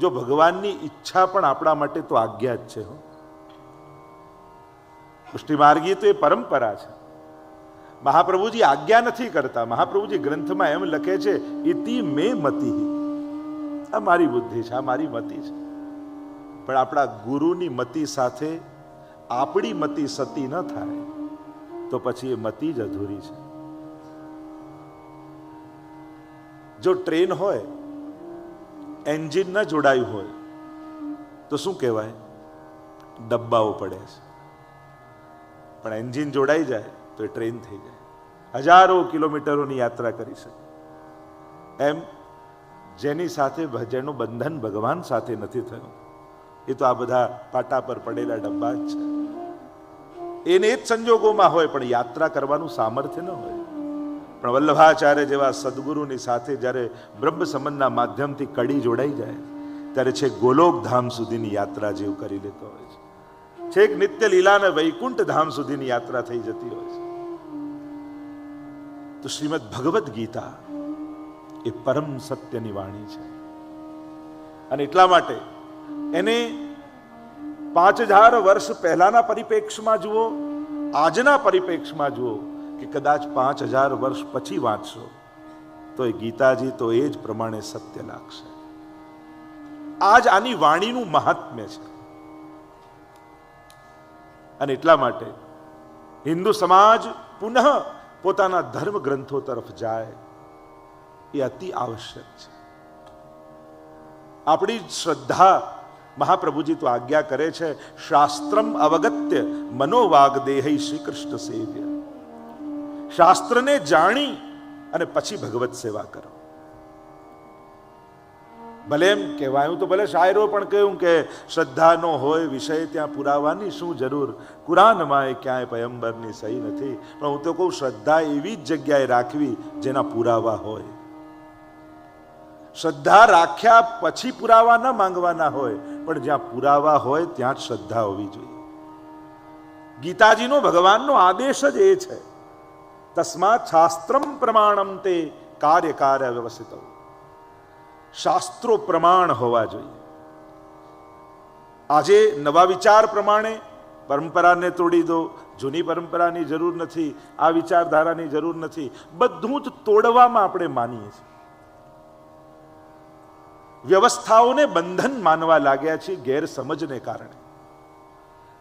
જો ભગવાનની ઈચ્છા પણ આપણા માટે તો આજ્ઞા જ છે હો. પુષ્ટિમાર્ગી તો એ પરંપરા છે. મહાપ્રભુજી આજ્ઞા નથી કરતા. મહાપ્રભુજી ગ્રંથમાં એમ લખે છે, ઇતિ મે મતિ. આ મારી બુદ્ધિ છે, આ મારી મતિ છે. પણ આપણા ગુરુની મતિ સાથે આપણી મતિ સતી ન થાય, તો પછી એ મતિ જ અધૂરી છે. જો ટ્રેન હોય એન્જિન ન જોડાયું હોય, તો શું કહેવાય? ડબ્બાઓ પડે છે. પણ એન્જિન જોડાઈ જાય, તો એ ટ્રેન થઈ જાય. હજારો કિલોમીટરોની યાત્રા કરી શકે. એમ જેની સાથે જેનું બંધન ભગવાન સાથે નથી થયું, એ તો આ બધા પાટા પર પડેલા ડબ્બા જ છે. એને એ જ સંજોગોમાં હોય, પણ યાત્રા કરવાનું સામર્થ્ય ન હોય. પણ વલ્લભાચાર્ય જેવા સદગુરુની સાથે જ્યારે બ્રહ્મ સંબંધના માધ્યમથી કડી જોડાઈ જાય, ત્યારે છે ગોલોક ધામ સુધીની યાત્રા જેવું કરી લેતો હોય છે. છેક નિત્ય લીલાને વૈકુંઠ ધામ સુધીની યાત્રા થઈ જતી હોય છે. તો શ્રીમદ ભગવદ્ ગીતા એ પરમ સત્યની વાણી છે. અને એટલા માટે એને પાંચ હજાર વર્ષ પહેલાના પરિપ્રેક્ષમાં જુઓ, આજના પરિપ્રેક્ષમાં જુઓ કે કદાચ પાંચ હજાર વર્ષ પછી વાંચશો, તો એ ગીતાજી તો એ જ પ્રમાણે સત્ય લાગશે. આજ આની વાણીનું મહાત્મ્ય છે. અને એટલા માટે હિન્દુ સમાજ પુનઃ પોતાના ધર્મ ગ્રંથો તરફ જાય, એ અતિ આવશ્યક છે. આપણી શ્રદ્ધા મહાપ્રભુજી તો આજ્ઞા કરે છે, શાસ્ત્રમ અવગત્ય મનોવાગ દેહ શ્રી કૃષ્ણ સેવ્ય. શાસ્ત્રને જાણી અને પછી ભગવત સેવા કરો. ભલે એમ કહેવાયું તો ભલે શાયરો પણ કહ્યું કે શ્રદ્ધાનો હોય, વિષય ત્યાં પુરાવાની શું જરૂર? કુરાનમાં એ ક્યાંય પયંબરની સહી નથી. પણ હું તો કહું, શ્રદ્ધા એવી જ જગ્યાએ રાખવી જેના પુરાવા હોય. શ્રદ્ધા રાખ્યા પછી પુરાવા ન માંગવાના હોય, પણ જ્યાં પુરાવા હોય ત્યાં જ શ્રદ્ધા હોવી જોઈએ. ગીતાજીનો ભગવાનનો આદેશ જ એ છે તસ્માત શાસ્ત્રમ પ્રમાણમ તે કાર્ય કાર્ય વ્યવસ્થિત શાસ્ત્રો પ્રમાણ હોવા જોઈએ આજે નવા વિચાર પ્રમાણે પરંપરાને તોડી દો જૂની પરંપરાની જરૂર નથી આ વિચારધારાની જરૂર નથી બધું જ તોડવામાં આપણે માનીએ છીએ વ્યવસ્થાઓને બંધન માનવા લાગ્યા છે ગેરસમજને કારણે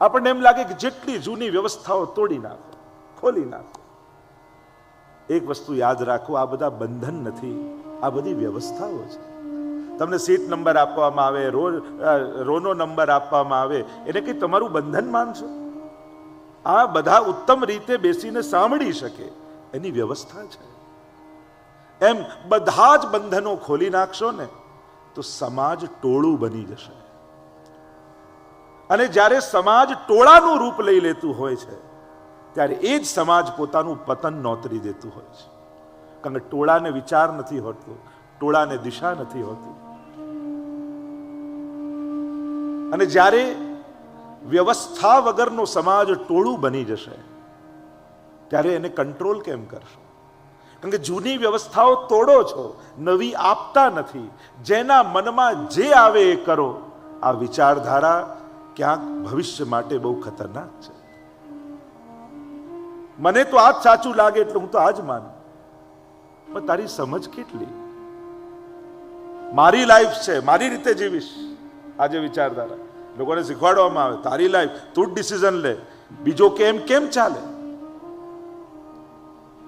આપણને એમ લાગે કે જેટલી જૂની વ્યવસ્થાઓ તોડી નાખો ખોલી નાખો એક વસ્તુ યાદ રાખો, આ બધા બંધન નથી, આ બધી વ્યવસ્થાઓ છે. તમને સીટ નંબર આપવામાં આવે, રો રોનો નંબર આપવામાં આવે, એને કંઈ તમારું બંધન માનશો? આ બધા ઉત્તમ રીતે બેસીને સાંભળી શકે, એની વ્યવસ્થા છે. એમ બધા જ બંધનો ખોલી નાખશો ને, તો સમાજ ટોળું બની જશે. અને જ્યારે સમાજ ટોળાનું રૂપ લઈ લેતું હોય છે ત્યારે એ જ સમાજ પોતાનું પતન નોતરી દેતું હોય છે. કારણ કે ટોળાને વિચાર નથી હોતો, ટોળાને દિશા નથી હોતી. અને જ્યારે વ્યવસ્થા વગરનો સમાજ ટોળું બની જશે, ત્યારે એને કંટ્રોલ કેમ કરશો? કારણ કે જૂની વ્યવસ્થાઓ તોડો છો, નવી આપતા નથી. જેના મનમાં જે આવે એ કરો. આ વિચારધારા ક્યાંક ભવિષ્ય માટે બહુ ખતરનાક છે. મને તો આ જ સાચું લાગે એટલે હું તો આ જ માનું. પણ તારી સમજ કેટલી? મારી લાઈફ છે, મારી રીતે જીવીશ. આજે વિચારધારા. લોકોને શીખવાડવામાં આવે, તારી લાઈફ તું ડિસિઝન લે. બીજો કેમ કેમ ચાલે?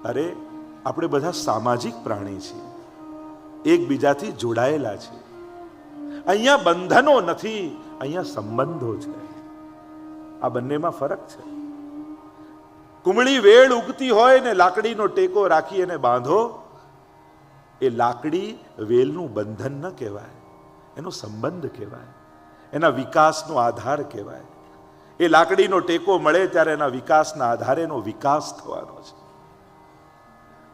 અરે, આપણે બધા સામાજિક પ્રાણી છીએ. એકબીજાથી જોડાયેલા છે અહીંયા બંધનો નથી, અહીંયા સંબંધો છે. આ બંનેમાં ફરક છે. કુમળી વેળ ઉગતી હોય ને લાકડીનો ટેકો રાખી એને બાંધો, એ લાકડી વેલનું બંધન ન કહેવાય. એનો સંબંધ કહેવાય. એના વિકાસનો આધાર કહેવાય. એ લાકડીનો ટેકો મળે ત્યારે એના વિકાસના આધારે એનો વિકાસ થવાનો છે.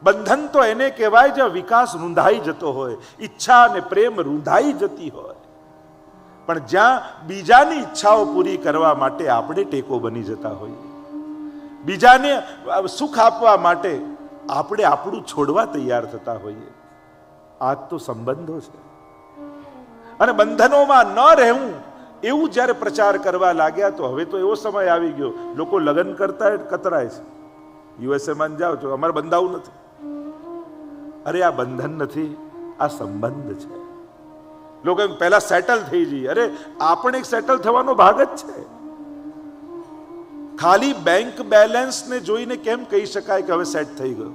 બંધન તો એને કહેવાય જ્યાં વિકાસ રૂંધાઈ જતો હોય, ઈચ્છા અને પ્રેમ રૂંધાઈ જતી હોય. પણ જ્યાં બીજાની ઈચ્છાઓ પૂરી કરવા માટે આપણે ટેકો બની જતા હોઈએ. બીજાને સુખ આપવા માટે આપણે આપણું છોડવા તૈયાર થતા હોઈએ. આ તો સંબંધો છે. અને બંધનોમાં ન રહેવું, એવું જ્યારે પ્રચાર કરવા લાગ્યા તો હવે તો એવો સમય આવી ગયો. લોકો લગ્ન કરતા કતરાય છે. યુએસએમાં જાઓ છો, અમારે બંધાવું નથી. અરે આ બંધન નથી, આ સંબંધ છે. લોકો પહેલા સેટલ થઈ જઈએ. અરે, આપણે સેટલ થવાનો ભાગ જ છે. ખાલી બેંક બેલેન્સને જોઈને કેમ કહી શકાય કે હવે સેટ થઈ ગયો?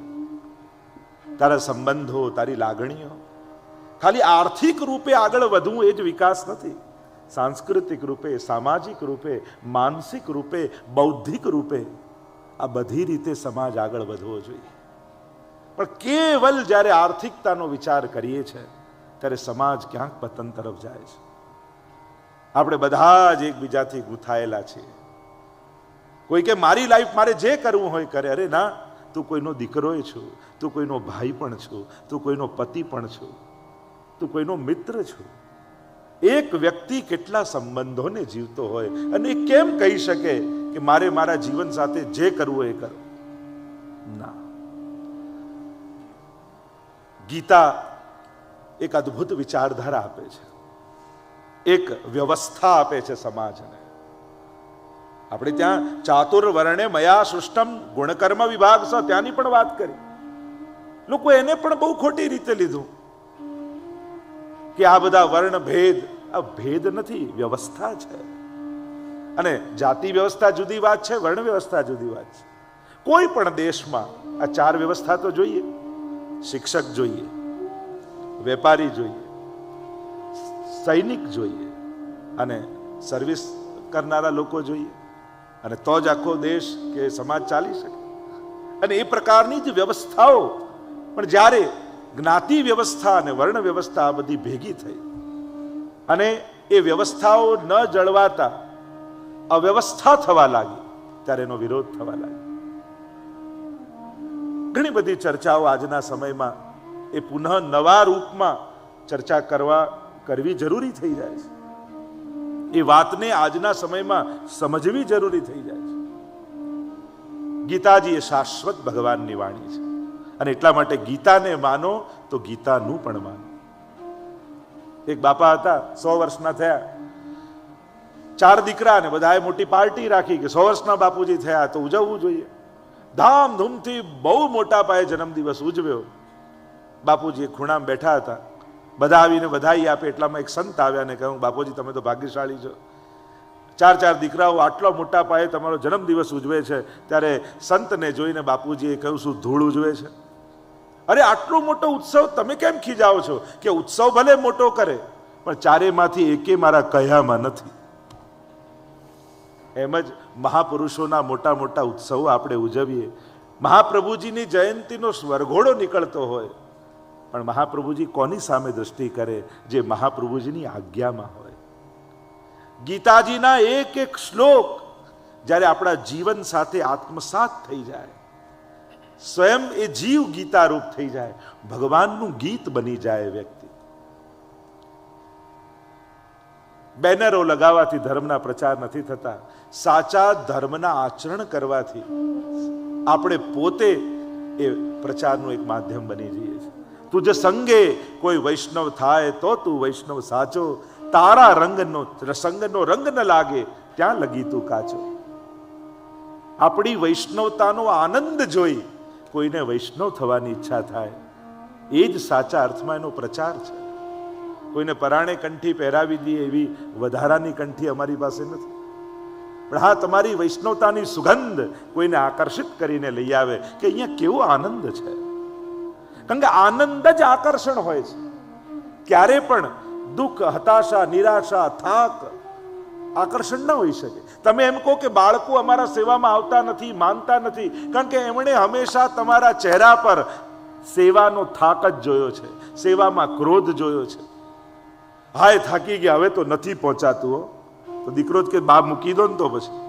તારા સંબંધો, તારી લાગણીઓ. ખાલી આર્થિક રૂપે આગળ વધવું એ જ વિકાસ નથી. સાંસ્કૃતિક રૂપે, સામાજિક રૂપે, માનસિક રૂપે, બૌદ્ધિક રૂપે આ બધી રીતે સમાજ આગળ વધવો જોઈએ. પણ કેવલ જ્યારે આર્થિકતાનો વિચાર કરીએ છીએ ત્યારે સમાજ ક્યાંક પતન તરફ જાય છે. આપણે બધા જ એકબીજાથી ગૂંથાયેલા છીએ. કોઈ કે, મારી લાઈફ મારે જે કરવું હોય કરે. અરે ના, તું કોઈનો દીકરોય છું, તું કોઈનો ભાઈ પણ છું, તું કોઈનો પતિ પણ છું, તું કોઈનો મિત્ર છું. એક વ્યક્તિ કેટલા સંબંધોને જીવતો હોય અને કેમ કહી શકે કે, મારે મારા જીવન સાથે જે કરવું એ કરો. ના. ગીતા એક અદ્ભુત વિચારધારા આપે છે. એક વ્યવસ્થા આપે છે સમાજને. આપણે ત્યાં ચાતુર વર્ણે મયા સૃષ્ટમ ગુણકર્મ વિભાગ છે ત્યાંની પણ વાત કરી. લોકો એને પણ બહુ ખોટી રીતે લીધું કે આ બધા વર્ણ ભેદ આ ભેદ નથી, વ્યવસ્થા છે. અને જાતિ વ્યવસ્થા જુદી વાત છે, વર્ણ વ્યવસ્થા જુદી વાત છે. કોઈ પણ દેશમાં આ ચાર વ્યવસ્થા તો જોઈએ. શિક્ષક જોઈએ, વેપારી જોઈએ, સૈનિક જોઈએ અને સર્વિસ કરનારા લોકો જોઈએ. અને તો જ આખો દેશ કે સમાજ ચાલી શકે. અને એ પ્રકારની જ વ્યવસ્થાઓ, પણ જ્યારે જ્ઞાતિ વ્યવસ્થા અને વર્ણ વ્યવસ્થા આ બધી ભેગી થઈ અને એ વ્યવસ્થાઓ ન જળવાતા અવ્યવસ્થા થવા લાગી, ત્યારે એનો વિરોધ થવા લાગ્યો. ઘણી બધી ચર્ચાઓ આજના સમયમાં એ પુનઃ નવા રૂપમાં ચર્ચા કરવા કરવી જરૂરી થઈ જાય છે. એ વાતને આજના સમયમાં સમજવી જરૂરી થઈ જાય છે. ગીતાજી એ શાશ્વત ભગવાનની વાણી છે. અને એટલા માટે ગીતાને માનો તો ગીતાનું પણ માનો. એક બાપા હતા, સો વર્ષના થયા. ચાર દીકરા ને બધાએ મોટી પાર્ટી રાખી કે સો વર્ષના બાપુજી થયા તો ઉજવવું જોઈએ. ધામધૂમથી બહુ મોટા પાયે જન્મદિવસ ઉજવ્યો. બાપુજી ખૂણામાં બેઠા હતા. બધા આવીને વધાઈ આપે એટલામાં એક સંત આવ્યા ને કહ્યું, બાપુજી, તમે તો ભાગ્યશાળી છો. ચાર ચાર દીકરાઓ આટલા મોટા પાયે તમારો જન્મદિવસ ઉજવે છે, ત્યારે સંતને જોઈને બાપુજીએ કહ્યું, શું ધૂળ ઉજવે છે? અરે, આટલો મોટો ઉત્સવ તમે કેમ ખીજાવો છો? કે ઉત્સવ ભલે મોટો કરે, પણ ચારેમાંથી એકે મારા કહ્યામાં નથી. એમ જ મહાપુરુષોના મોટા મોટા ઉત્સવો આપણે ઉજવીએ. મહાપ્રભુજીની જયંતીનો સ્વરઘોડો નીકળતો હોય. પણ મહાપ્રભુજી કોની સામે દ્રષ્ટિ કરે જે મહાપ્રભુજીની આજ્ઞામાં હોય? ગીતાજીના એક એક શ્લોક જ્યારે આપણા જીવન સાથે આત્મસાત થઈ જાય, સ્વયં એ જીવ ગીતારૂપ થઈ જાય, ભગવાનનું ગીત બની જાય વ્યક્તિ. બેનરો લગાવવાથી ધર્મના પ્રચાર નથી થતા, સાચા ધર્મના આચરણ કરવાથી આપણે પોતે એ પ્રચારનું એક માધ્યમ બની જઈએ છીએ. તુજ સંગે કોઈ વૈષ્ણવ થાય તો તું વૈષ્ણવ સાચો. તારા રંગનો સંગનો રંગ ન લાગે, ત્યાં લગી તું કાચો. આપણી વૈષ્ણવતાનો આનંદ જોઈ કોઈને વૈષ્ણવ થવાની ઈચ્છા થાય. એ જ સાચા અર્થમાં એનો પ્રચાર છે. કોઈને પરાણે કંઠી પહેરાવી દઈએ એવી વધારાની કંઠી અમારી પાસે નથી. પણ હા, તમારી વૈષ્ણવતાની સુગંધ કોઈને આકર્ષિત કરીને લઈ આવે, કે અહીંયા કેવો આનંદ છે. કારણ કે આનંદ જ આકર્ષણ હોય છે. ક્યારે પણ દુઃખ, હતાશા, નિરાશા, થાક આકર્ષણ ન હોઈ શકે. તમે એમ કહો કે બાળકો અમારા સેવામાં આવતા નથી, માનતા નથી, કારણ કે એમણે હંમેશા તમારા ચહેરા પર સેવાનો થાક જ જોયો છે, સેવામાં ક્રોધ જોયો છે. હાય થાકી ગયા, હવે તો નથી પહોંચાતું તો દીકરો જ કે બા મૂકી દો ને તો પછી.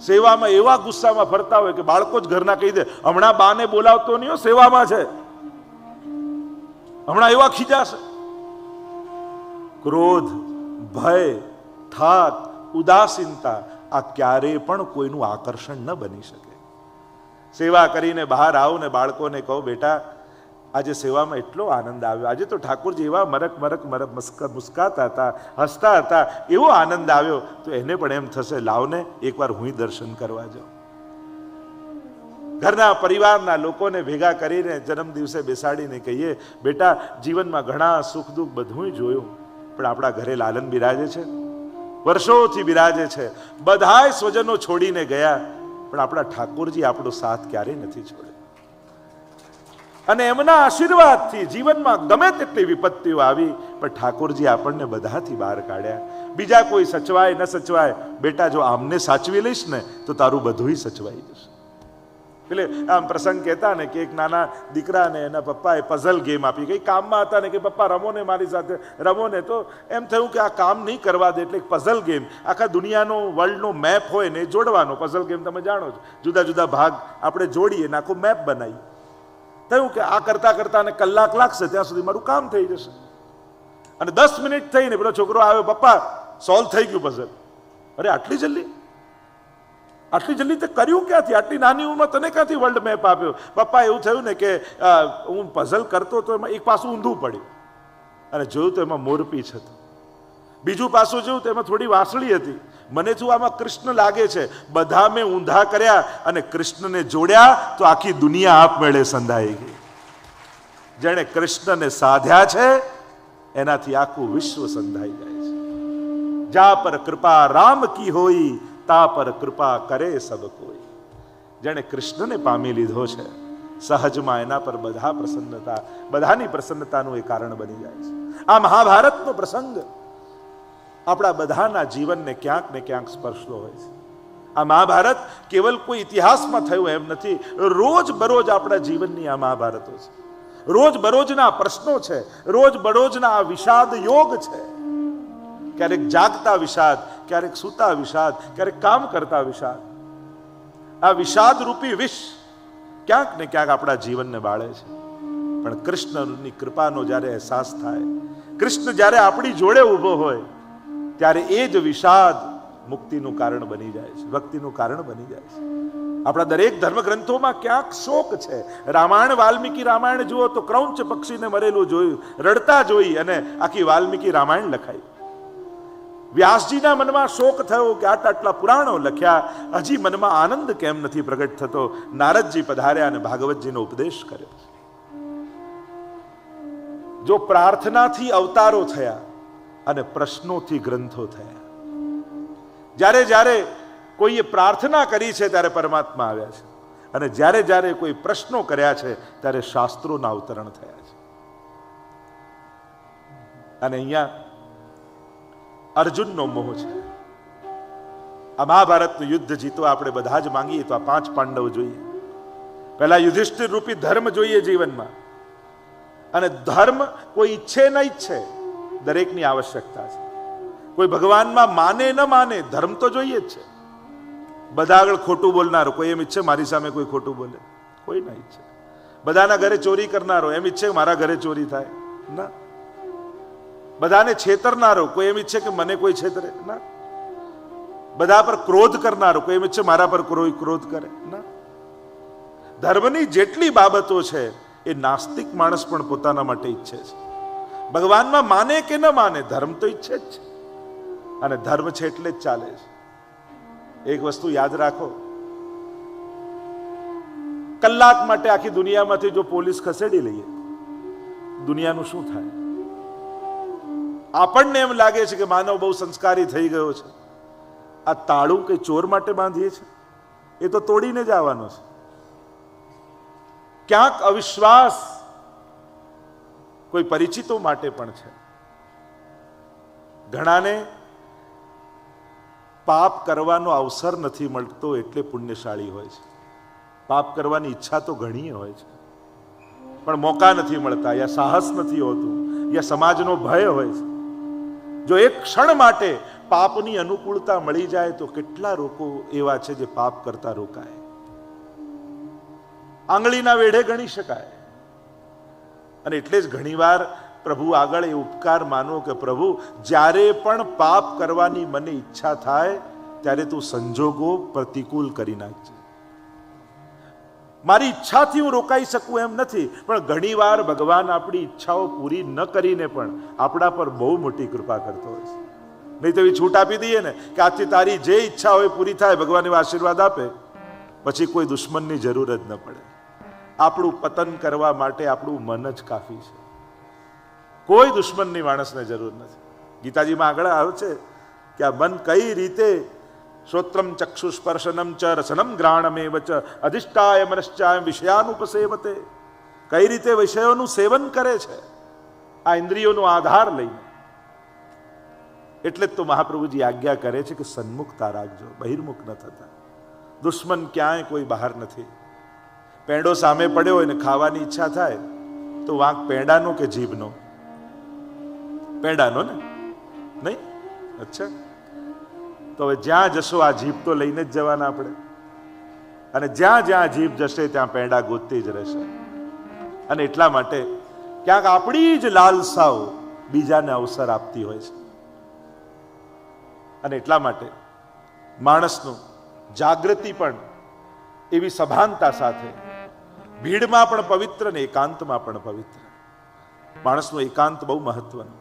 સેવામાં એવા ગુસ્સામાં ફરતા હોય કે બાળકો જ ઘરના કહી દે, હમણાં બાને બોલાવતો નહીં સેવામાં છે. હમણાં એવા ખીજાશે. ક્રોધ, ભય, થાક, ઉદાસીનતા, આ ક્યારેય પણ કોઈનું આકર્ષણ ન બની શકે. સેવા કરીને બહાર આવો ને બાળકોને કહો, બેટા આજે સેવામાં એટલો આનંદ આવ્યો. આજે તો ઠાકોરજી એવા મરક મરક મરક, મસ્ક- મુસ્કાતા હતા, હસતા હતા, એવો આનંદ આવ્યો. તો એને પણ એમ થશે, લાવને એકવાર હું દર્શન કરવા જાઉં. ઘરના પરિવારના લોકોને ભેગા કરીને જન્મ દિવસે બેસાડીને કહીએ, બેટા, જીવનમાં ઘણા સુખ દુઃખ બધું જોયું, પણ આપણા ઘરે લાલન બિરાજે છે. વર્ષોથી બિરાજે છે. બધાય સ્વજનો છોડીને ગયા, પણ આપણા ઠાકોરજી આપણો સાથ ક્યારેય નથી છોડ્યો અને એમના આશીર્વાદથી જીવનમાં ગમે તેટલી વિપત્તિઓ આવી, પણ ઠાકોરજી આપણને બધાથી બહાર કાઢ્યા. બીજા કોઈ સચવાય, ન સચવાય, બેટા જો આમને સાચવી લઈશ ને, તો તારું બધુંય સચવાઈ જશે. એટલે આમ પ્રસંગ કહેતા ને કે એક નાના દીકરાને એના પપ્પાએ પઝલ ગેમ આપી. કઈ કામમાં હતા ને કે પપ્પા રમો ને મારી સાથે રમો ને તો એમ થયું કે આ કામ નહીં કરવા દે એટલે પઝલ ગેમ આખા દુનિયાનો વર્લ્ડનો મેપ હોય ને એ જોડવાનો પઝલ ગેમ તમે જાણો છો. જુદા જુદા ભાગ આપણે જોડીએ ને આખો મેપ બનાવીએ. થયું કે આ કરતા કરતા ને કલાક લાગશે, ત્યાં સુધી મારું કામ થઈ જશે. અને દસ મિનિટ થઈને પેલો છોકરો આવ્યો, પપ્પા સોલ્વ થઈ ગયું પઝલ અરે, આટલી જલ્દી? આટલી જલ્દી તે કર્યું ક્યાંથી? આટલી નાની ઉંમરમાં તને ક્યાંથી વર્લ્ડ મેપ આપ્યો? પપ્પા, એવું થયું ને કે હું પઝલ કરતો તો એમાં એક પાસું ઊંધું પડ્યું. અને જોયું તો એમાં મોરપીછ હતો. બીજું પાસું જોયું તેમાં થોડી વાસળી હતી. મને શું આમાં કૃષ્ણ લાગે છે. બધા મેં ઊંધા કર્યા અને કૃષ્ણને જોડ્યા તો આખી દુનિયા આપમેળે સંધાઈ ગઈ. જેણે કૃષ્ણને સાધ્યા છે, એનાથી આખું વિશ્વ સંધાઈ જાય છે. જા પર કૃપા રામ કી હોઈ તા પર કૃપા કરે સબ કોઈ. જેણે કૃષ્ણને પામી લીધો છે, સહજમાં એના પર બધા પ્રસન્નતા, બધાની પ્રસન્નતાનું એ કારણ બની જાય છે. આ મહાભારતનો પ્રસંગ આપણા બધાના જીવનને ક્યાંક ને ક્યાંક સ્પર્શતો હોય છે. આ મહાભારત કેવલ કોઈ ઇતિહાસમાં થયું એમ નથી. રોજ બરોજ આપણા જીવનની આ મહાભારતો છે. રોજ બરોજના પ્રશ્નો છે. રોજ બરોજના આ વિષાદ યોગ છે. ક્યારેક જાગતા વિષાદ, ક્યારેક સૂતા વિષાદ, ક્યારેક કામ કરતા વિષાદ. આ વિષાદ રૂપી વિષ ક્યાંક ને ક્યાંક આપણા જીવનને બાળે છે. પણ કૃષ્ણની કૃપાનો જ્યારે અહેસાસ થાય, કૃષ્ણ જ્યારે આપણી જોડે ઊભો હોય ત્યારે એ જ વિષાદ મુક્તિનું કારણ બની જાય છે, ભક્તિનું કારણ બની જાય છે. આપણા દરેક ધર્મગ્રંથોમાં ક્યાંક શોક છે. રામાયણ, વાલ્મીકી રામાયણ જુઓ તો ક્રૌંચ પક્ષીને મરેલું જોયું, રડતા જોઈ અને આખી વાલ્મીકી રામાયણ લખાઈ. વ્યાસજીના મનમાં શોક થયો કે આટલા આટલા પુરાણો લખ્યા, હજી મનમાં આનંદ કેમ નથી પ્રગટ થતો? નારદજી પધાર્યા અને ભાગવતજીનો ઉપદેશ કર્યો. જો પ્રાર્થનાથી અવતારો થયા અને પ્રશ્નોથી ગ્રંથો થયા. જ્યારે જ્યારે કોઈએ પ્રાર્થના કરી છે ત્યારે પરમાત્મા આવ્યા છે. અને જ્યારે જ્યારે કોઈ પ્રશ્નો કર્યા છે ત્યારે શાસ્ત્રોના અવતરણ થયા છે. અને અહીંયા અર્જુનનો મોહ છે. આ મહાભારતનું યુદ્ધ જીતવા આપણે બધા જ માંગીએ તો આ પાંચ પાંડવ જોઈએ. પહેલા યુધિષ્ઠિર રૂપી ધર્મ જોઈએ જીવનમાં. અને ધર્મ કોઈ ઈચ્છે ન ઈચ્છે. દરેકની આવશ્યકતા છે. કોઈ ભગવાનમાં માને ન માને, ધર્મ તો જોઈએ જ છે. બધા આગળ ખોટું બોલનારો, કોઈ એમ ઈચ્છે મારી સામે કોઈ ખોટું બોલે? કોઈ ના ઈચ્છે. બધાના ઘરે ચોરી કરનારો, એમ ઈચ્છે મારા ઘરે ચોરી થાય? ના. બધાને છેતરનારો, કોઈ એમ ઈચ્છે કે મને કોઈ છેતરે? ના. બધા પર ક્રોધ કરનારો, કોઈ એમ ઈચ્છે મારા પર કોઈ ક્રોધ કરે? ના. ધર્મની જેટલી બાબતો છે, એ નાસ્તિક માણસ પણ પોતાના માટે ઈચ્છે છે. ભગવાનમાં માને કે ન માને, ધર્મ તો ઈચ્છે જ છે. અને ધર્મ છે એટલે જ ચાલે છે. એક વસ્તુ યાદ રાખો. કલાક માટે આખી દુનિયામાંથી જો પોલીસ ખસેડી લઈએ, દુનિયાનું શું થાય? આપણને એમ લાગે છે કે માનવ બહુ સંસ્કારી થઈ ગયો છે. આ તાળું કે ચોર માટે બાંધીએ છે? એ તો તોડીને જ આવવાનો છે. ક્યાંક અવિશ્વાસ કોઈ પરિચિતો માટે પણ છે. ઘણાને પાપ કરવાનો અવસર નથી મળતો એટલે પુણ્યશાળી હોય છે. પાપ કરવાની ઈચ્છા તો ઘણી હોય છે. પણ મોકા નથી મળતા, યા સાહસ નથી હોતું, યા સમાજનો ભય હોય છે. જો એક ક્ષણ માટે પાપની અનુકૂળતા મળી જાય તો કેટલા લોકો એવા છે જે પાપ કરતા રોકાય? આંગળીના વેઢે ગણી શકાય. અને એટલે જ ઘણીવાર પ્રભુ આગળ એ ઉપકાર માનો કે પ્રભુ, જ્યારે પણ પાપ કરવાની મને ઈચ્છા થાય, ત્યારે તું સંજોગો પ્રતિકૂળ કરી નાખજે. મારી ઈચ્છાથી હું રોકાઈ શકું એમ નથી, પણ ઘણીવાર ભગવાન આપણી ઈચ્છાઓ પૂરી ન કરીને પણ આપણા પર બહુ મોટી કૃપા કરતો હોય છે. નહીં તો એવી છૂટ આપી દઈએ ને કે આજથી તારી જે ઈચ્છા હોય પૂરી થાય, ભગવાન આશીર્વાદ આપે, પછી કોઈ દુશ્મનની જરૂર જ ન પડે. આપણું પતન કરવા માટે આપણું મન જ કાફી છે. કોઈ દુશ્મનની માણસને જરૂર નથી. ગીતાજીમાં આગળ આવે છે કે આ મન કઈ રીતે શ્રોત્રમ ચક્ષુસ્પર્શનમ ચ રસનમ ગ્રાણમેવ ચ અધિષ્ઠાય મનશ્ચાય વિષયાનુપસેવતે. કઈ રીતે વિષયોનું સેવન કરે છે? આ ઇન્દ્રિયોનો આધાર લઈને. એટલે જ તો મહાપ્રભુજી આજ્ઞા કરે છે કે સન્મુખતા રાખજો, બહિર્મુખ ન થતા. દુશ્મન ક્યાંય કોઈ બહાર નથી. પેંડો સામે પડ્યો હોય ને ખાવાની ઈચ્છા થાય, તો વાંક પેંડાનો કે જીભનો? પેંડાનો ને? નહીં? અચ્છા. તો હવે જ્યાં જશો, આ જીભ તો લઈને જ જવાના આપણે. અને જ્યાં જ્યાં જીભ જશે, ત્યાં પેંડા ગોતતી જ રહેશે. અને એટલા માટે ક્યાંક આપણી જ લાલસાઓ બીજાને અવસર આપતી હોય છે. અને એટલા માટે માણસનું જાગૃતિ પણ એવી સભાનતા સાથે ભીડમાં પણ પવિત્ર ને એકાંતમાં પણ પવિત્ર. માણસનું એકાંત બહુ મહત્વનું.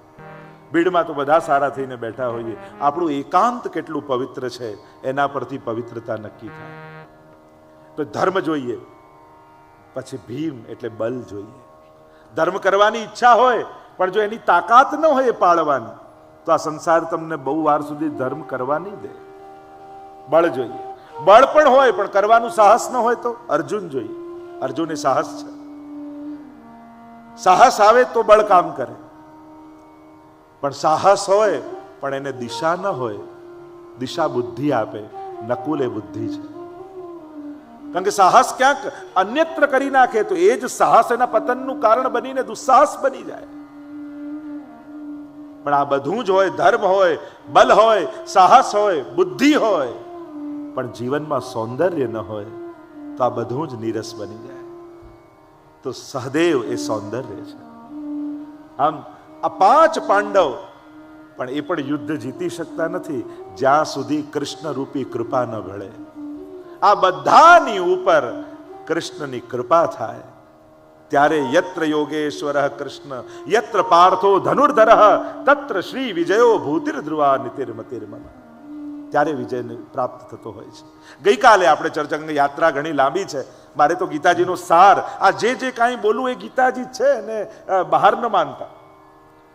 ભીડમાં તો બધા સારા થઈને બેઠા હોઈએ. આપણું એકાંત કેટલું પવિત્ર છે, એના પરથી પવિત્રતા નક્કી થાય. તો ધર્મ જોઈએ, પછી ભીમ એટલે બલ જોઈએ. ધર્મ કરવાની ઈચ્છા હોય, પણ જો એની તાકાત ન હોય પાળવાની, તો આ સંસાર તમને બહુ વાર સુધી ધર્મ કરવા નહીં દે. બળ જોઈએ. બળ પણ હોય, પણ કરવાનું સાહસ ન હોય તો અર્જુન જોઈએ. અર્જુન સાહસ છે. સાહસ આવે તો બળ કામ કરે. પણ સાહસ હોય, પણ એને દિશા ન હોય, દિશા બુદ્ધિ આપે, નકુલ એ બુદ્ધિ છે. કારણ કે સાહસ ક્યાંક અન્યત્ર કરી નાખે તો એ જ સાહસ એના પતનનું કારણ બનીને દુસ્સાહસ બની જાય. પણ આ બધું જ હોય, ધર્મ હોય, બલ હોય, સાહસ હોય, બુદ્ધિ હોય, પણ જીવનમાં સૌંદર્ય ન હોય તો આ બધું જ નીરસ બની જાય. તો સહદેવ એ સૌંદર્ય છે. આમ આ પાંચ પાંડવ, પણ એ પણ યુદ્ધ જીતી શકતા નથી. જ્યાં સુધી કૃષ્ણ રૂપી કૃપા ન ભળે આ બધાની ઉપર કૃષ્ણની કૃપા થાય. ત્યારે યત્ર યોગેશ્વર કૃષ્ણ, યત્ર પાર્થો ધનુર્ધર, તત્ર શ્રી વિજયો ભૂતિર ધ્રુવા નિતિર્મતિર્મન ત્યારે વિજય પ્રાપ્ત થતો હોય છે. ગઈકાલે આપણે ચર્ચા યાત્રા ઘણી લાંબી છે. મારે તો ગીતાજીનો સાર, આ જે જે કાંઈ બોલું એ ગીતાજી છે ને બહાર ન માનતા.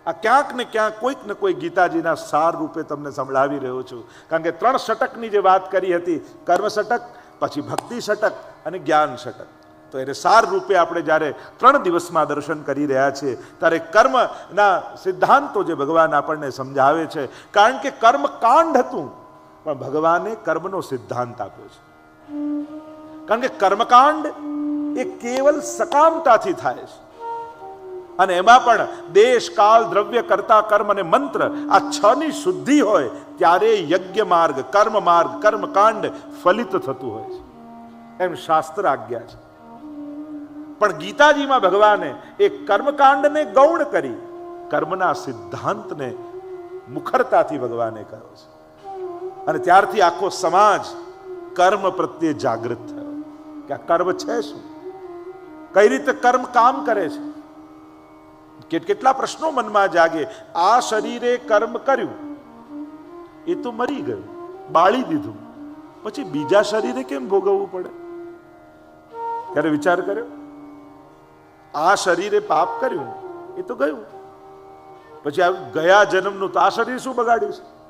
આ ક્યાંક ને ક્યાંક કોઈક ને કોઈ ગીતાજીના સાર રૂપે તમને સંભળાવી રહ્યો છું. કારણ કે ત્રણ શટકની જે વાત કરી હતી, કર્મ શટક પછી ભક્તિ શટક અને જ્ઞાન શટક તો એને સાર રૂપે આપણે જ્યારે ત્રણ દિવસમાં દર્શન કરી રહ્યા છીએ, ત્યારે કર્મના સિદ્ધાંતો જે ભગવાન આપણને સમજાવે છે. કારણ કે કર્મ કાંડ હતું. પણ ભગવાને કર્મનો સિદ્ધાંત આપ્યો છે. કારણ કે કર્મકાંડ એ કેવલ સકામતાથી થાય છે. અને એમાં પણ દેશ, કાળ, દ્રવ્ય, કરતા, કર્મ અને મંત્ર આ છ ની શુદ્ધિ હોય ત્યારે યજ્ઞ માર્ગ, કર્મ માર્ગ, કર્મકાંડ ફલિત થતું હોય છે. એમ શાસ્ત્ર આજ્ઞા છે. પણ ગીતાજીમાં ભગવાને એ કર્મકાંડને ગૌણ કરી કર્મના સિદ્ધાંતને મુખરતાથી ભગવાને કહ્યો છે. અને ત્યારથી આખો સમાજ કર્મ પ્રત્યે જાગૃત થયો. કે આ કર્મ છે શું? કઈ રીતે કર્મ કામ કરે છે? કેટલા પ્રશ્નો મનમાં જાગે. આ શરીરે કર્મ કર્યું. એ તો મરી ગયું. બાળી દીધું. પછી બીજા શરીરે કેમ ભોગવવું પડે? ત્યારે વિચાર કર્યો. આ શરીરે પાપ કર્યું. એ તો ગયું. પછી આ ગયા જન્મનું તો આ શરીર શું બગાડ્યું છે?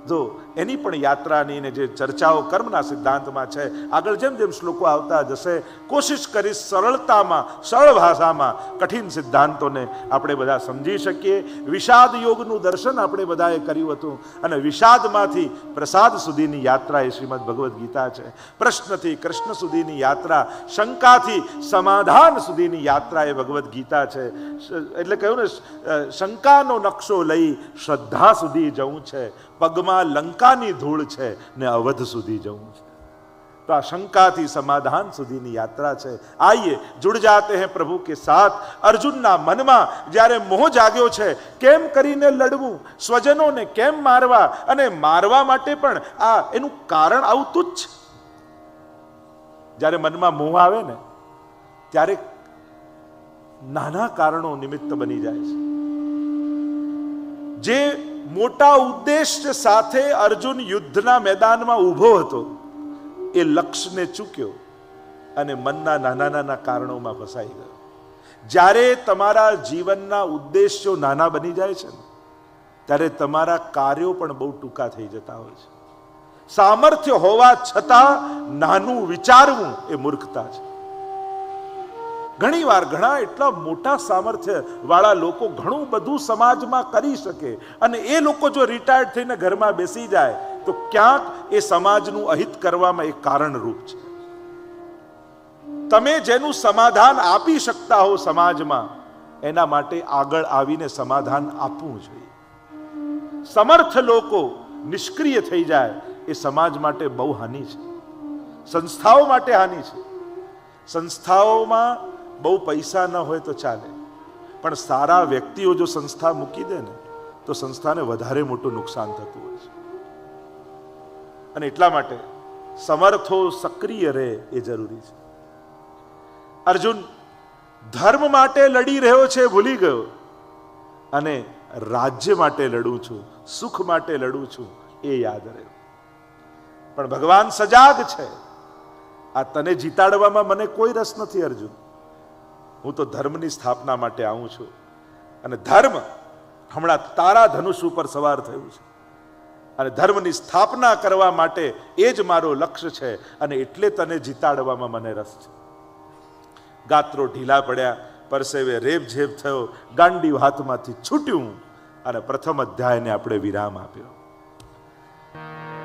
જો એની પણ યાત્રાની ને જે ચર્ચાઓ કર્મના સિદ્ધાંતમાં છે, આગળ જેમ જેમ શ્લોકો આવતા જશે, કોશિશ કરી સરળતામાં, સરળ ભાષામાં કઠિન સિદ્ધાંતોને આપણે બધા સમજી શકીએ. વિષાદ યોગનું દર્શન આપણે બધાએ કર્યું હતું અને વિષાદમાંથી પ્રસાદ સુધીની યાત્રા એ શ્રીમદ ભગવદ્ ગીતા છે. પ્રશ્નથી કૃષ્ણ સુધીની યાત્રા, શંકાથી સમાધાન સુધીની યાત્રા એ ભગવદ્ ગીતા છે. એટલે કહ્યું ને શંકાનો નકશો લઈ શ્રદ્ધા સુધી જવું છે. પગમાં લંકાની ધૂળ છે ને અવધ સુધી જવું છે. તો આ શંકાથી સમાધાન સુધીની યાત્રા છે. આઈએ જુડ જાતે હે પ્રભુ કે સાથ. અર્જુનના મનમાં જ્યારે મોહ જાગ્યો છે, કેમ કરીને લડવું? સ્વજનોને કેમ મારવા? અને મારવા માટે પણ આ એનું કારણ આવતું જ છે. જ્યારે મનમાં મોહ આવે ને, ત્યારે નાના કારણો નિમિત્ત બની જાય છે. જે મોટા ઉદ્દેશ્ય સાથે અર્જુન યુદ્ધના મેદાનમાં ઊભો હતો. એ લક્ષ્યને ચૂક્યો અને મનના નાના નાના કારણોમાં ફસાઈ ગયો. જ્યારે તમારા જીવનના ઉદ્દેશ્યો નાના બની જાય છે ને, ત્યારે તમારા કાર્યો પણ બહુ ટૂંકા થઈ જતા હોય છે. સામર્થ્ય હોવા છતાં નાનું વિચારવું એ મૂર્ખતા છે. ઘણી વાર ઘણા એટલા મોટા સામર્થ્ય વાળા લોકો ઘણું બધું સમાજમાં કરી શકે અને એ લોકો જો રિટાયર્ડ થઈને ઘરમાં બેસી જાય, તો ક્યાંક એ સમાજનું અહિત કરવામાં એક કારણરૂપ છે. તમે જેનું સમાધાન આપી શકતા હો સમાજમાં, એના માટે આગળ આવીને સમાધાન આપવું જોઈએ. સમર્થ લોકો નિષ્ક્રિય થઈ જાય, એ સમાજ માટે બહુ હાનિ છે. સંસ્થાઓ માટે હાનિ છે. સંસ્થાઓમાં બહુ પૈસા ન હોય તો ચાલે. પણ સારા વ્યક્તિઓ જો સંસ્થા મૂકી દે ને, તો સંસ્થાને વધારે મોટું નુકસાન થતું હોય છે. અને એટલા માટે સમર્થો સક્રિય રહે એ જરૂરી છે. અર્જુન, ધર્મ માટે લડી રહ્યો છે, ભૂલી ગયો. અને રાજ્ય માટે લડું છું, સુખ માટે લડું છું, એ યાદ રહ્યો. પણ ભગવાન સજાગ છે. આ તને જીતાડવામાં મને કોઈ રસ નથી, અર્જુન. હું તો ધર્મની સ્થાપના માટે આવું છું. અને ધર્મ હમણાં તારા ધનુષ ઉપર સવાર થયું છે. અને ધર્મની સ્થાપના કરવા માટે એ જ મારો લક્ષ્ય છે અને એટલે તને જીતાડવામાં મને રસ છે. ગાત્રો ઢીલા પડ્યા, પરસેવે રેબ ઝેબ થયો, ગાંડી હાથમાંથી છૂટ્યું અને પ્રથમ અધ્યાયને આપણે વિરામ આપ્યો.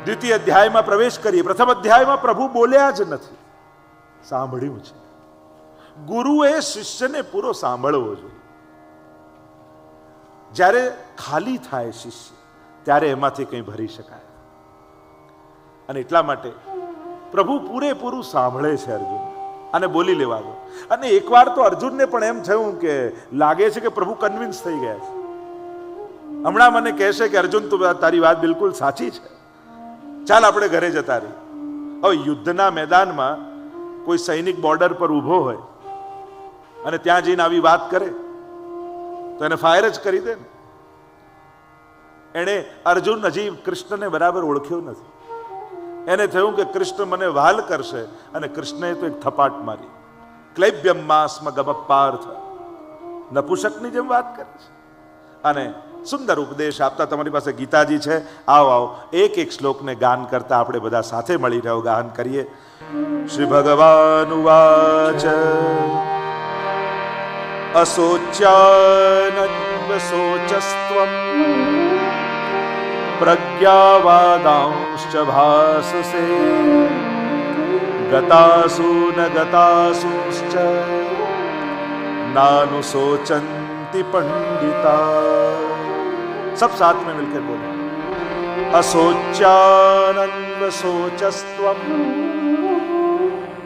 દ્વિતીય અધ્યાયમાં પ્રવેશ કરીએ. પ્રથમ અધ્યાયમાં પ્રભુ બોલ્યા જ નથી. સાંભળ્યું છે. ગુરુએ શિષ્યને પૂરો સાંભળવો જોઈએ. જ્યારે ખાલી થાય શિષ્ય, ત્યારે એમાંથી કંઈ ભરી શકાય. અને એટલા માટે પ્રભુ પૂરેપૂરું સાંભળે છે અર્જુન. અને બોલી લેવા દો. અને એકવાર તો અર્જુનને પણ એમ થયું કે લાગે છે કે પ્રભુ કન્વિન્સ થઈ ગયા છે. હમણાં મને કહેશે કે અર્જુન, તું તારી વાત બિલકુલ સાચી છે. ચાલ આપણે ઘરે જતા રહી હવે યુદ્ધના મેદાનમાં કોઈ સૈનિક બોર્ડર પર ઊભો હોય અને ત્યાં જઈને આવી વાત કરે, તો એને ફાયર જ કરી દે ને. એણે અર્જુન હજી કૃષ્ણને બરાબર ઓળખ્યો નથી. એને થયું કે કૃષ્ણ મને વાલ કરશે અને કૃષ્ણએ તો એક થપાટ મારી. ક્લૈબ્યમ માસમ ગમપાર્થ નપુષકની જેમ વાત કરે છે. અને સુંદર ઉપદેશ આપતા તમારી પાસે ગીતાજી છે. આવો આવો. એક એક શ્લોકને ગાન કરતા આપણે બધા સાથે મળી રહ્યો ગાન કરીએ. શ્રી ભગવાન વાચ असोच्यानन्वशोचस्त्वम् प्रज्ञावादांश्च भाससे। गतासु न गतासुश्च। नानुशोचन्ति पंडिता सब साथ में मिलकर बोले। असोच्यानन्द शोचस्त्वम्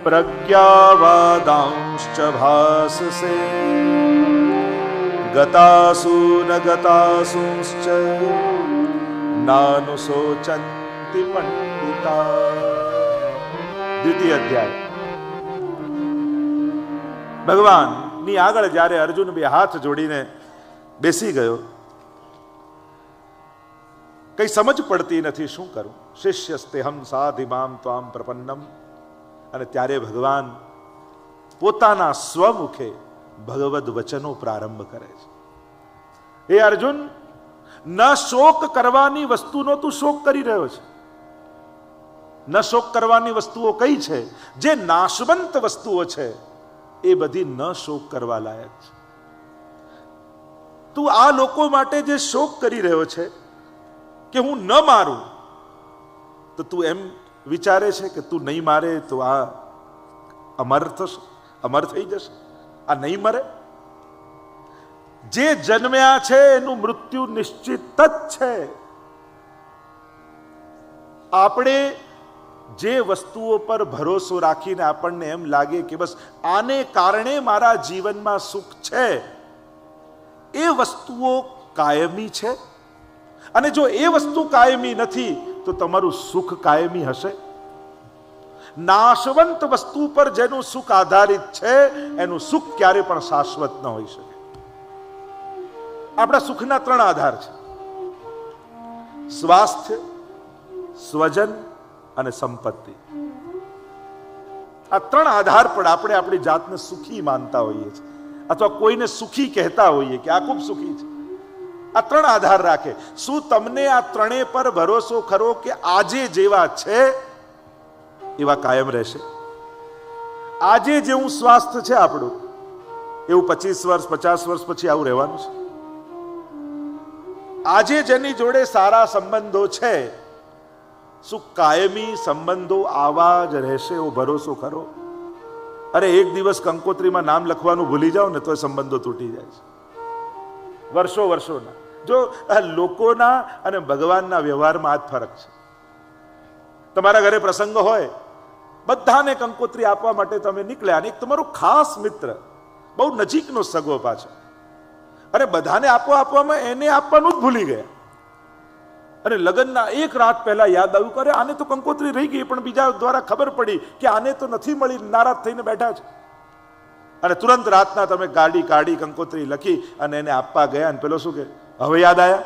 प्रज्ञावादांश्च भाससे। ગતાસૂન ગતાસુંશ્ચ નાનુશોચંતિ પંડિતા દ્વિતીય અધ્યાય ભગવાનની આગળ જ્યારે અર્જુન બે હાથ જોડીને બેસી ગયો કઈ સમજ પડતી નથી શું કરું શિષ્યસ્તે હમ સાધિમામ ત્વામ પ્રપન્નમ અને ત્યારે ભગવાન પોતાના સ્વમુખે ભગવદ વચનો પ્રારંભ કરે છે. એ અર્જુન, ન શોક કરવાની વસ્તુનો તું શોક કરી રહ્યો છે. ન શોક કરવાની વસ્તુઓ કઈ છે? જે નાશવંત વસ્તુઓ છે, એ બધી ન શોક કરવા લાયક છે. તું આ લોકો માટે જે શોક કરી રહ્યો છે, કે હું ન મારું, તો તું એમ વિચારે છે કે તું નહીં મારે તો આ અમર થશે, અમર થઈ જશે. આ નહીં મરે? જે જન્મ્યા છે એનું મૃત્યુ નિશ્ચિત જ છે. આપણે જે વસ્તુઓ પર ભરોસો રાખીને આપણને એમ લાગે કે બસ આને કારણે મારા જીવનમાં સુખ છે, એ વસ્તુઓ કાયમી છે. અને જો એ વસ્તુ કાયમી નથી, તો તમારું સુખ કાયમી હશે. નાશવંત વસ્તુ પર જેનું સુખ આધારિત છે, એનું સુખ ક્યારે પણ શાશ્વત ન હોઈ શકે. આપણા સુખના ત્રણ આધાર છે. સ્વાસ્થ્ય, સ્વજન અને સંપત્તિ. આ ત્રણ આધાર પર આપણે આપણી જાતને સુખી માનતા હોઈએ છીએ. અથવા કોઈને સુખી કહેતા હોઈએ કે આ ખૂબ સુખી છે. આ ત્રણ આધાર રાખે. શું તમને આ ત્રણે પર ભરોસો ખરો કે આજે જેવા છે એવા કાયમ રહેશે. આજે જેવું સ્વાસ્થ્ય છે આપણું, એવું પચીસ વર્ષ, પચાસ વર્ષ પછી આવું રહેવાનું છે. આજે જેની જોડે સારા સંબંધો છે, શું કાયમી સંબંધો આવા જ રહેશે એવો ભરોસો ખરો? અરે એક દિવસ કંકોત્રીમાં નામ લખવાનું ભૂલી જાઓ ને તો સંબંધો તૂટી જાય છે. વર્ષો વર્ષોના. જો લોકોના અને ભગવાનના વ્યવહારમાં આ જ ફરક છે. તમારા ઘરે પ્રસંગ હોય બધાને કંકોત્રી આપવા માટે તમે નીકળ્યા અને એક તમારો ખાસ મિત્ર, બહુ નજીકનો સગો પાછો અને બધાને આપવા આપવામાં એને આપવાનું જ ભૂલી ગયા. અને લગ્નના એક રાત પહેલા યાદ આવ્યું કરે આને તો કંકોત્રી રહી ગઈ, પણ બીજા દ્વારા ખબર પડી કે આને તો નથી મળી, નારાજ થઈને બેઠા છે. અને તુરંત રાતના તમે ગાડી કાઢી, કંકોત્રી લખી અને એને આપવા ગયા અને પેલો શું કે, હવે યાદ આયા?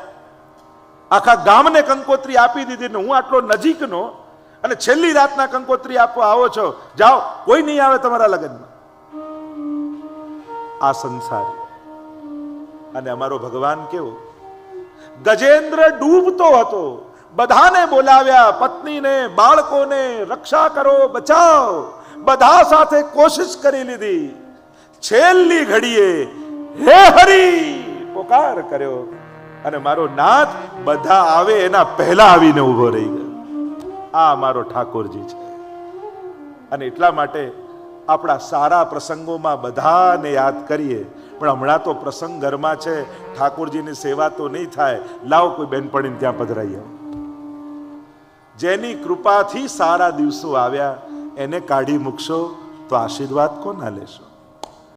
આખા ગામને કંકોત્રી આપી દીધી ને હું આટલો નજીકનો અને છેલ્લી રાતના કંકોત્રી આપવા આવો છો. જાઓ, કોઈ નહીં આવે તમારા લગ્નમાં. આ સંસાર. અને અમારો ભગવાન કેવો? ગજેન્દ્ર ડૂબતો હતો. બધાને બોલાવ્યા, પત્નીને, બાળકોને, રક્ષા કરો, બચાવ. બધા સાથે કોશિશ કરી લીધી. છેલ્લી ઘડીએ હે હરી પોકાર કર્યો. અને મારો નાથ બધા આવે એના પહેલા આવીને ઊભો રહી ગયો. આ અમારો ઠાકોરજી છે. અને એટલા માટે આપણા સારા પ્રસંગોમાં બધાને યાદ કરીએ. પણ હમણાં તો પ્રસંગ ઘરમાં છે, ઠાકોરજીની સેવા તો નહીં થાય. લાવો કોઈ બેનપણીને ત્યાં પધરાઈ આવો જેની કૃપાથી સારા દિવસો આવ્યા, એને કાઢી મૂકશો તો આશીર્વાદ કોના લેશો?